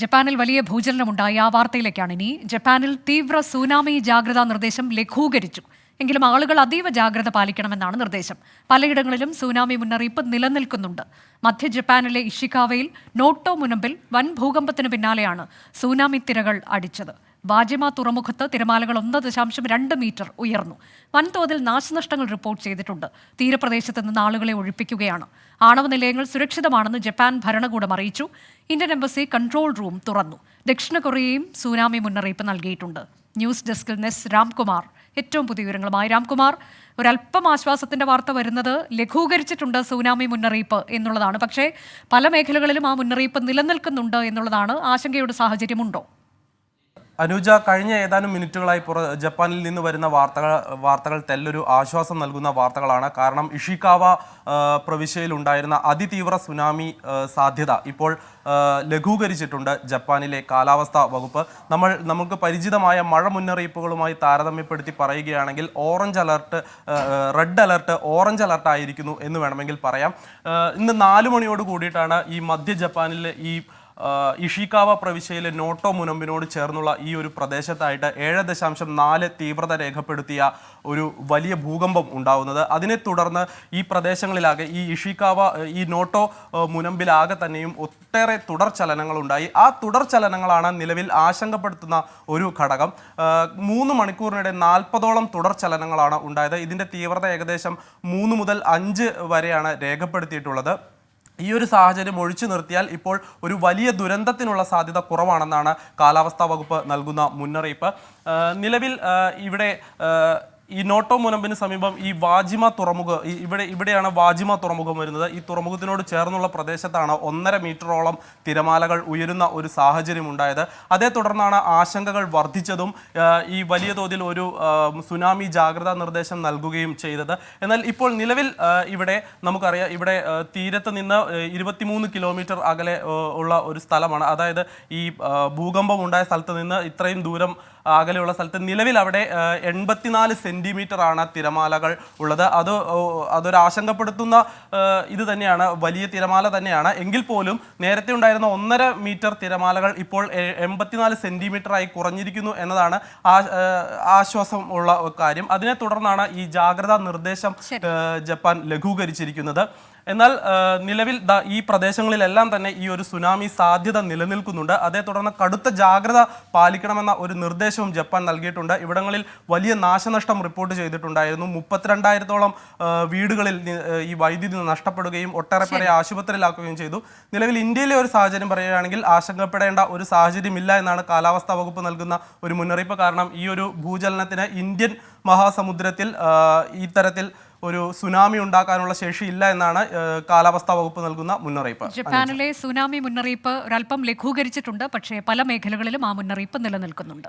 ജപ്പാനിൽ വലിയ ഭൂചലനമുണ്ടായി ആ വാർത്തയിലേക്കാണ്. ഇനി ജപ്പാനിൽ തീവ്ര സുനാമി ജാഗ്രതാ നിർദ്ദേശം ലഘൂകരിച്ചു. എങ്കിലും ആളുകൾ അതീവ ജാഗ്രത പാലിക്കണമെന്നാണ് നിർദ്ദേശം. പലയിടങ്ങളിലും സുനാമി മുന്നറിയിപ്പ് നിലനിൽക്കുന്നുണ്ട്. മധ്യ ജപ്പാനിലെ ഇഷിക്കാവയിൽ നോട്ടോ മുനമ്പിൽ വൻ ഭൂകമ്പത്തിന് പിന്നാലെയാണ് സുനാമി തിരകൾ അടിച്ചത്. വാജിമ തുറമുഖത്ത് തിരമാലകൾ ഒന്ന് ദശാംശം രണ്ട് മീറ്റർ ഉയർന്നു. വൻതോതിൽ നാശനഷ്ടങ്ങൾ റിപ്പോർട്ട് ചെയ്തിട്ടുണ്ട്. തീരപ്രദേശത്ത് നിന്ന് ആളുകളെ ഒഴിപ്പിക്കുകയാണ്. ആണവ നിലയങ്ങൾ സുരക്ഷിതമാണെന്ന് ജപ്പാൻ ഭരണകൂടം അറിയിച്ചു. ഇന്ത്യൻ എംബസി കൺട്രോൾ റൂം തുറന്നു. ദക്ഷിണ കൊറിയയും സുനാമി മുന്നറിയിപ്പ് നൽകിയിട്ടുണ്ട്. ന്യൂസ് ഡെസ്കിൽ നെസ് രാംകുമാർ. ഏറ്റവും പുതിയ വിവരങ്ങളുമായി രാംകുമാർ. ഒരല്പം ആശ്വാസത്തിന്റെ വാർത്ത വരുന്നത് ലഘൂകരിച്ചിട്ടുണ്ട് സുനാമി മുന്നറിയിപ്പ് എന്നുള്ളതാണ്. പക്ഷേ പല മേഖലകളിലും ആ മുന്നറിയിപ്പ് നിലനിൽക്കുന്നുണ്ട് എന്നുള്ളതാണ് ആശങ്കയുടെ സാഹചര്യമുണ്ടോ? അനുജ കഴിഞ്ഞ ഏതാനും മിനിറ്റുകളായി പുറ ജപ്പാനിൽ നിന്ന് വരുന്ന വാർത്തകൾ വാർത്തകൾ തെല്ലൊരു ആശ്വാസം നൽകുന്ന വാർത്തകളാണ്. കാരണം ഇഷിക്കാവ പ്രവിശ്യയിൽ ഉണ്ടായിരുന്ന അതിതീവ്ര സുനാമി സാധ്യത ഇപ്പോൾ ലഘൂകരിച്ചിട്ടുണ്ട് ജപ്പാനിലെ കാലാവസ്ഥാ വകുപ്പ്. നമ്മൾ നമുക്ക് പരിചിതമായ മഴ മുന്നറിയിപ്പുകളുമായി താരതമ്യപ്പെടുത്തി പറയുകയാണെങ്കിൽ orange alert red alert orange alert ആയിരിക്കുന്നു എന്ന് വേണമെങ്കിൽ പറയാം. ഇന്ന് നാല് മണിയോട് കൂടിയിട്ടാണ് ഈ മധ്യ ജപ്പാനിലെ ഈ ഇഷിക്കാവ പ്രവിശ്യയിലെ നോട്ടോ മുനമ്പിനോട് ചേർന്നുള്ള ഈ ഒരു പ്രദേശത്തായിട്ട് ഏഴ് ദശാംശം നാല് തീവ്രത രേഖപ്പെടുത്തിയ ഒരു വലിയ ഭൂകമ്പം ഉണ്ടാവുന്നത്. അതിനെ തുടർന്ന് ഈ പ്രദേശങ്ങളിലാകെ ഈ ഇഷിക്കാവ ഈ നോട്ടോ മുനമ്പിലാകെ തന്നെയും ഒട്ടേറെ തുടർ ചലനങ്ങളുണ്ടായി. ആ തുടർ ചലനങ്ങളാണ് നിലവിൽ ആശങ്കപ്പെടുത്തുന്ന ഒരു ഘടകം. മൂന്ന് മണിക്കൂറിനിടെ നാൽപ്പതോളം തുടർ ചലനങ്ങളാണ് ഉണ്ടായത്. ഇതിന്റെ തീവ്രത ഏകദേശം മൂന്ന് മുതൽ അഞ്ച് വരെയാണ് രേഖപ്പെടുത്തിയിട്ടുള്ളത്. ഈ ഒരു സാഹചര്യം ഒഴിച്ചു നിർത്തിയാൽ ഇപ്പോൾ ഒരു വലിയ ദുരന്തത്തിനുള്ള സാധ്യത കുറവാണെന്നാണ് കാലാവസ്ഥാ വകുപ്പ് നൽകുന്ന മുന്നറിയിപ്പ്. നിലവിൽ ഇവിടെ ഈ നോട്ടോ മുനമ്പിന് സമീപം ഈ വാജിമ തുറമുഖ ഇവിടെ ഇവിടെയാണ് വാജിമ തുറമുഖം വരുന്നത്. ഈ തുറമുഖത്തിനോട് ചേർന്നുള്ള പ്രദേശത്താണ് ഒന്നര മീറ്ററോളം തിരമാലകൾ ഉയരുന്ന ഒരു സാഹചര്യം ഉണ്ടായത്. അതേ തുടർന്നാണ് ആശങ്കകൾ വർദ്ധിച്ചതും ഈ വലിയ തോതിൽ ഒരു സുനാമി ജാഗ്രതാ നിർദ്ദേശം നൽകുകയും ചെയ്തത്. എന്നാൽ ഇപ്പോൾ നിലവിൽ ഇവിടെ നമുക്കറിയാം ഇവിടെ തീരത്ത് നിന്ന് ഇരുപത്തിമൂന്ന് കിലോമീറ്റർ അകലെ ഉള്ള ഒരു സ്ഥലമാണ്. അതായത് ഈ ഭൂകമ്പം ഉണ്ടായ സ്ഥലത്ത് നിന്ന് ഇത്രയും ദൂരം അകലെയുള്ള സ്ഥലത്ത് നിലവിൽ അവിടെ എൺപത്തിനാല് എൺപത്തിനാല് സെന്റിമീറ്റർ ആണ് തിരമാലകൾ ഉള്ളത്. അത് അതൊരാശങ്കപ്പെടുത്തുന്ന അതൊരു ആശങ്കപ്പെടുത്തുന്ന ഇത് തന്നെയാണ് വലിയ തിരമാല തന്നെയാണ്. എങ്കിൽ പോലും നേരത്തെ ഉണ്ടായിരുന്ന ഒന്നര മീറ്റർ തിരമാലകൾ ഇപ്പോൾ എൺപത്തിനാല് സെന്റിമീറ്ററായി കുറഞ്ഞിരിക്കുന്നു എന്നതാണ് ആശ്വാസം ഉള്ള കാര്യം. അതിനെ തുടർന്നാണ് ഈ ജാഗ്രതാ നിർദ്ദേശം ജപ്പാൻ ലഘൂകരിച്ചിരിക്കുന്നത്. എന്നാൽ നിലവിൽ ഈ പ്രദേശങ്ങളിലെല്ലാം തന്നെ ഈ ഒരു സുനാമി സാധ്യത നിലനിൽക്കുന്നുണ്ട്. അതേ തുടർന്ന് കടുത്ത ജാഗ്രത പാലിക്കണമെന്ന ഒരു നിർദ്ദേശവും ജപ്പാൻ നൽകിയിട്ടുണ്ട്. ഇവിടങ്ങളിൽ വലിയ നാശനഷ്ടം റിപ്പോർട്ട് ചെയ്തിട്ടുണ്ടായിരുന്നു. മുപ്പത്തിരണ്ടായിരത്തോളം വീടുകളിൽ ഈ വൈദ്യുതി നഷ്ടപ്പെടുകയും ഒട്ടേറെ പേരെ ആശുപത്രിയിലാക്കുകയും ചെയ്തു. നിലവിൽ ഇന്ത്യയിലെ ഒരു സാഹചര്യം പറയുകയാണെങ്കിൽ ആശങ്കപ്പെടേണ്ട ഒരു സാഹചര്യമില്ല എന്നാണ് കാലാവസ്ഥാ വകുപ്പ് നൽകുന്ന ഒരു മുന്നറിയിപ്പ്. കാരണം ഈ ഒരു ഭൂചലനത്തിന് ഇന്ത്യൻ മഹാസമുദ്രത്തിൽ ഈ ഇത്തരത്തിൽ ഒരു സുനാമി ഉണ്ടാക്കാനുള്ള ശേഷിയില്ല എന്നാണ് കാലാവസ്ഥാ വകുപ്പ് നൽകുന്ന മുന്നറിയിപ്പ്. ജപ്പാനിലെ സുനാമി മുന്നറിയിപ്പ് ഒരല്പം ലഘൂകരിച്ചിട്ടുണ്ട്. പക്ഷേ പല മേഖലകളിലും ആ മുന്നറിയിപ്പ് നിലനിൽക്കുന്നുണ്ട്.